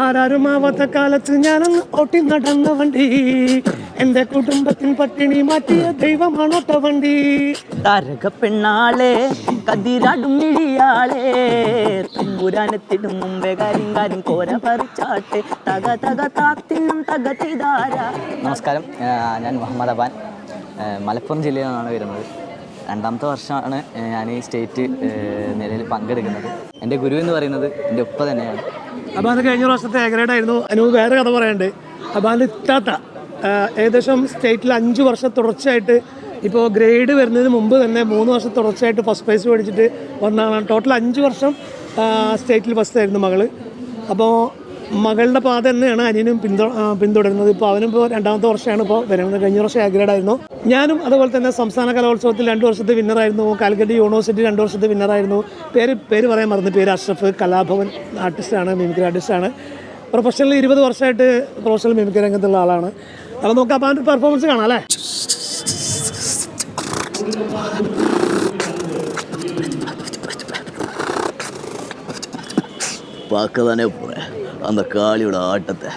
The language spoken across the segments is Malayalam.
ആരാരും ആവാത്ത കാലത്ത് ഞാനന്ന് ഓട്ടി നടന്ന വണ്ടി. എന്റെ കുടുംബത്തിൽ പട്ടിണി മാറ്റിയ ദൈവമാണോട്ട വണ്ടി. താരക പെണ്ണാളെ കതിരാടും മിഴിയാളെ തമ്പുരാനെത്തിടും മുമ്പേ കാര്യം കാര്യം കോര പറിച്ചാട്ടെ. തക തക താത്തിനും തക തിതാര. നമസ്കാരം. ഞാൻ മുഹമ്മദ് അബാൻ. മലപ്പുറം ജില്ലയിൽ നിന്നാണ് വരുന്നത്. രണ്ടാമത്തെ വർഷമാണ് ഞാൻ ഈ സ്റ്റേറ്റ് നിലയിൽ പങ്കെടുക്കുന്നത്. എന്റെ ഗുരു എന്ന് പറയുന്നത് എന്റെ ഉപ്പ തന്നെയാണ്. അബാന് കഴിഞ്ഞ പ്രാവശ്യത്തെ ഏഗ്രേഡ് ആയിരുന്നു. അനു വേറെ കഥ പറയണ്ട് അബാന്റെ ഇത്താത്ത ഏകദേശം സ്റ്റേറ്റിൽ അഞ്ച് വർഷം തുടർച്ചയായിട്ട് ഇപ്പോൾ ഗ്രേഡ് വരുന്നതിന് മുമ്പ് തന്നെ മൂന്ന് വർഷം തുടർച്ചയായിട്ട് ഫസ്റ്റ് പ്രൈസ് മേടിച്ചിട്ട് വന്നതാണ്. ടോട്ടൽ അഞ്ച് വർഷം സ്റ്റേറ്റിൽ ഫസ്റ്റ് ആയിരുന്നു മകൾ. അപ്പോൾ മകളുടെ പാത തന്നെയാണ് അനിയനും പിന്തു പിന്തുടരുന്നത്. ഇപ്പോൾ അവനും ഇപ്പോൾ രണ്ടാമത്തെ വർഷമാണ് ഇപ്പോൾ വരുന്നത്. കഴിഞ്ഞ വർഷം ആഗ്രേഡായിരുന്നു ഞാനും അതുപോലെ തന്നെ സംസ്ഥാന കലോത്സവത്തിൽ രണ്ട് വർഷത്തെ വിന്നറായിരുന്നു കാലിക്കറ്റ് യൂണിവേഴ്സിറ്റി രണ്ട് വർഷത്തെ വിന്നറായിരുന്നു പേര് പേര് പറയാൻ മറന്നു. പേര് അഷ്റഫ് കലാഭവൻ ആർട്ടിസ്റ്റാണ് മിമിക്രി ആർട്ടിസ്റ്റാണ് പ്രൊഫഷണൽ ഇരുപത് വർഷമായിട്ട് പ്രൊഫഷണൽ മിമിക്രി രംഗത്തുള്ള ആളാണ്. അപ്പോൾ നോക്കാം അപ്പോൾ അതിന്റെ പെർഫോമൻസ് കാണാം അല്ലേ? പാക്ക തന്നെ അന്ന കാളിയുടെ ആട്ടത്തെ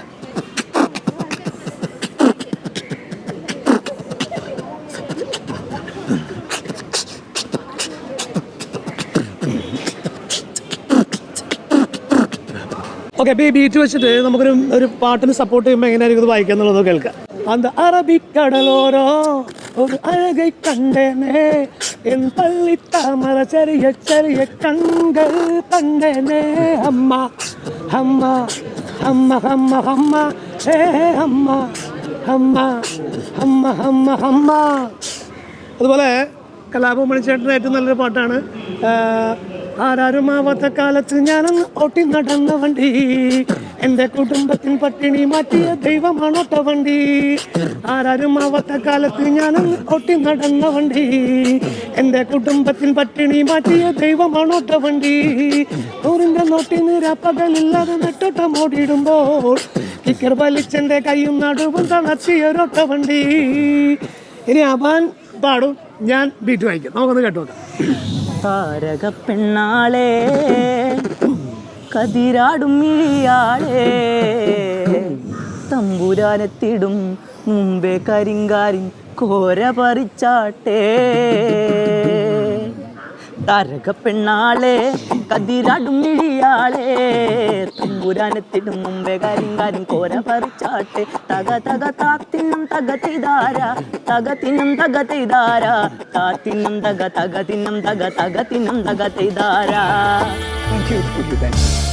ഓക്കെ അപ്പോൾ ഈ ബീറ്റ് വെച്ചിട്ട് നമുക്കൊരു ഒരു പാട്ടിന് സപ്പോർട്ട് ചെയ്യുമ്പോൾ എങ്ങനെയായിരിക്കും ഇത് വായിക്കുക കേൾക്കാം. அந்த அரபிக்கடலோரோ ஒரு அழகை கண்டேனே என் பள்ளி தாமர சரிய சரிய கண்கள் கண்டேனே அம்மா அம்மா அம்மா அம்மா அம்மா ஏ அம்மா அம்மா അമ്മ അമ്മ അമ്മ അതുപോലെ കലാപം മണിച്ചേട്ടൻ്റെ ഏറ്റവും നല്ലൊരു പാട്ടാണ് ആ, ആരാരും ആവാത്ത കാലത്ത് ഞാനന്ന് ഓട്ടി നടന്ന വണ്ടി എന്റെ കുടുംബത്തിൽ പട്ടിണി മാറ്റിയ ദൈവമാണ് വണ്ടി ആരാരും ആവാത്ത കാലത്ത് ഞാൻ ഒട്ടി നടന്ന വണ്ടി. എന്റെ കുടുംബത്തിൽ പട്ടിണി മാറ്റിയ ദൈവമാണ് വണ്ടി നൂറിന്റെ നോട്ടിന് രാപ്പകലില്ലാതെ നെട്ടോട്ടം ഓടിയിടുമ്പോൾ കിക്കർ വലിച്ചെന്റെ കൈയും നടുവും തളർത്തിയൊരൊട്ട വണ്ടി ഇനി അപാൻ പാടും. ഞാൻ ബീറ്റ് വായിക്കാം. നമുക്കൊന്ന് കേട്ടോക്കാം. താരക പെണ്ണാളെ കതിരാടും മിഴിയാളെ തമ്പുരാനെത്തിടും മുമ്പേ കരിങ്കാരിൻ കോര പറിച്ചാട്ടെ. താരക പെണ്ണാളെ കതിരാടും മിഴിയാളെ തമ്പുരാനെത്തിടും മുമ്പേ കരിങ്കാരിൻ കോര പറിച്ചാട്ട്. തക തക താത്തിനും തക തിതാര തക തിന്നും തക തിതാര താത്തിനും തക തകത്തിനും തക തകത്തിനും തക തിതാര താങ്ക് യു